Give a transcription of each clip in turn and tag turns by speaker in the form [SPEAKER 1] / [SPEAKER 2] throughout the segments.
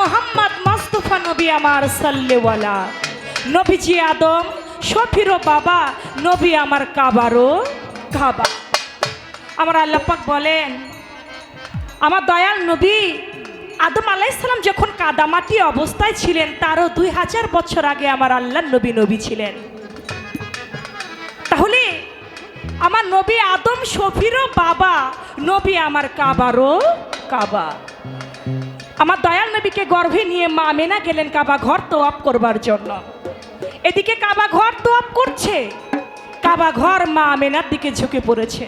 [SPEAKER 1] মোহাম্মদ মোস্তফা নবী আমার সাল্লেওয়ালা। নবীজি আদম, শফিরও বাবা, নবী আমার কাবারও কাবা। আমার আল্লাপাক বলেন, আমার দয়াল নবী আদম আলাইসালাম যখন কাদামাটি অবস্থায় ছিলেন, তারও দুই হাজার বছর আগে আমার আল্লাহ নবী নবী ছিলেন। তাহলে আমার নবী আদম, শফিরও বাবা, নবী আমার কাবারও কাবা। আমার দয়াল নবীকে গর্ভে নিয়ে মা মেনা গেলেন কাবা ঘর তোয়াপ করবার জন্য। এদিকে কাবা ঘর তোয়াপ করছে, কাবা ঘর মা মেনার দিকে ঝুঁকে পড়েছে।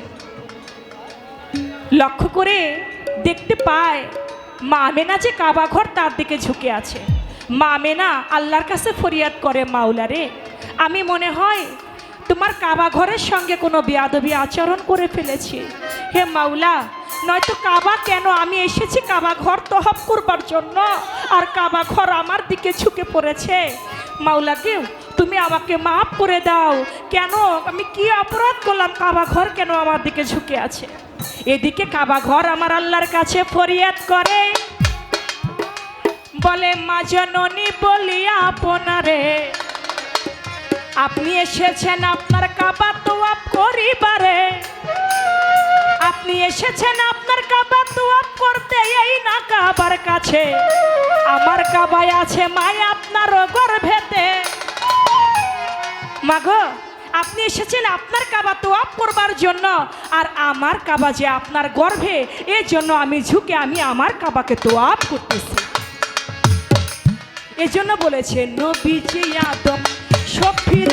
[SPEAKER 1] লক্ষ্য করে দেখতে পায়, মা মেনা যে কাবা ঘর তার দিকে ঝুঁকে আছে। মা মেনা আল্লাহর কাছে ফরিয়াদ করে মাওলা রে আমি মনে হয় তোমার কাবা ঘরের সঙ্গে কোনো বেয়াদবি আচরণ করে ফেলেছি। হে মাওলা নয়তো কাবা কেন? আমি এসেছি কাবা ঘর তহব করবার জন্য। আর কাবা ঘর আমার দিকে ঝুঁকে পড়েছে। মাওলা কেউ তুমি আমাকে মাফ করে দাও। কেন? আমি কি অপরাধ করলাম? কাবা ঘর কেন আমার দিকে ঝুঁকে আছে? এদিকে কাবা ঘর আমার আল্লাহর কাছে ফরিয়াদ করে। বলে, মা জননী বলিয়া আপনারে, আপনি এসেছেন আপনার কাবা তোয়াপ করিবারে। আপনি এসেছেন আপনার কাবা তোয়াপ করতে, এই না কাবার কাছে। আমার কাবায় আছে মায় আপনার গর্ভেতে। মাগো, আপনি এসেছেন আপনার কাবা তোয়াপ করবার জন্য, আর আমার কাবা যে আপনার গর্ভে এর জন্য আমি ঝুঁকে আমি আমার কাবাকে তোয়াপ করতেছি। এজন্য বলেছে, নবীজি আদম শফির